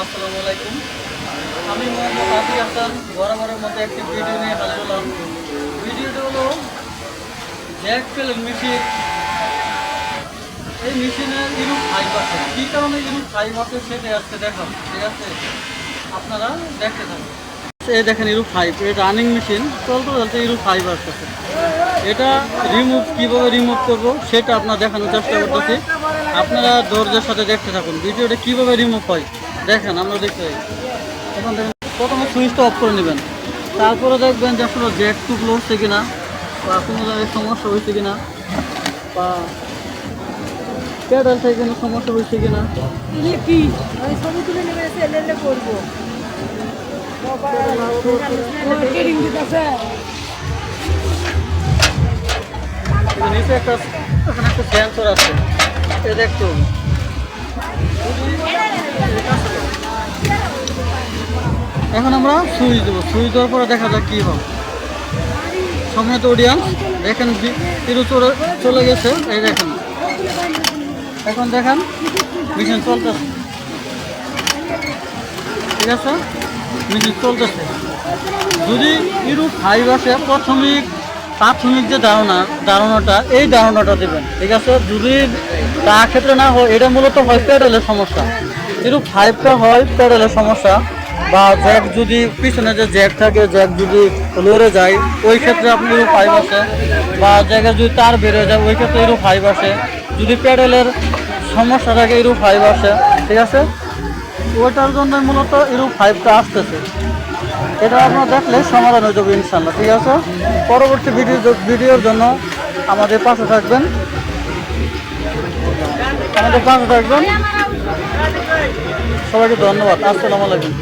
আসসালামু আলাইকুম। আমি মোহাম্মদ আদি হাসান বরাবরের মতো একটি ভিডিও নিয়ে হাজির হলাম। ভিডিওটা হলো জ্যাক ফেলের মেশিন। এই মেশিনে ইরুপ ফাইভ আছে কী কারণে ইরুপ ফাইভ আছে সেটা আজকে দেখাব ঠিক আছে? আপনারা দেখতে থাকুন। এই দেখেন ইরু ফাইভ এটা রানিং মেশিন। চলতে চলতে ইরু ফাইভ আসতেছে এটা রিমুভ কীভাবে রিমুভ করব, সেটা আপনার দেখানোর চেষ্টা করতেছি। আপনারা ধৈর্যের সাথে দেখতে থাকুন। ভিডিওটা কীভাবে রিমুভ হয় দেখেন আমরা দেখতে পাই এখন দেখেন প্রথমে সুইচটা অফ করে নেবেন। তারপরে দেখবেন যে আসলে জ্যাক হচ্ছে কিনা বা কোনো জায়গায় সমস্যা হয়েছে কিনা বা প্যাডাল থেকে কোনো সমস্যা হয়েছে কিনা। কি? ছবি তুলে নেবে এলে করব। নিচে একটা এখানে একটা সেন্সর আছে। এটা দেখতে। এখন আমরা সুইচ দেবো। সুইচ দেওয়ার পরে দেখা যাক কী হবে সম্মানিত অডিয়েন্স দেখেন তিরু চলে চলে গেছে। এই দেখেন। এখন দেখেন মেশিন চলতেছে। ঠিক আছে? মেশিন চলতেছে। যদি ইরু ফাইভ আসে, প্রাথমিক প্রাথমিক যে ধারণা, ধারণাটা, এই ধারণাটা দেবেন, ঠিক আছে? যদি তা ক্ষেত্রে না হয়, এটা মূলত হয় প্যাডেলের সমস্যা। ইরু ফাইভটা হয় প্যাডেলের সমস্যা, বা জ্যাক যদি পিছনে যে জ্যাক থাকে জ্যাক যদি লড়ে যায়, ওই ক্ষেত্রে আপনি ইরু ফাইভ আসে। বা জ্যাকের যদি তার বেড়ে যায়, ওই ক্ষেত্রে ইরু ফাইভ আসে। যদি প্যাডেলের সমস্যা থাকে ইরু ফাইভ আসে, ঠিক আছে? ওইটার জন্য মূলত ইরু ফাইভটা আসতেছে। এটা আপনার দেখলে সমাধান হয়ে যাবে ইনশাল্লাহ ঠিক আছে? পরবর্তী ভিডিও ভিডিওর জন্য আমাদের পাশে থাকবেন। আমাদের পাশে থাকবেন। সবাইকে ধন্যবাদ, আসসালামু আলাইকুম।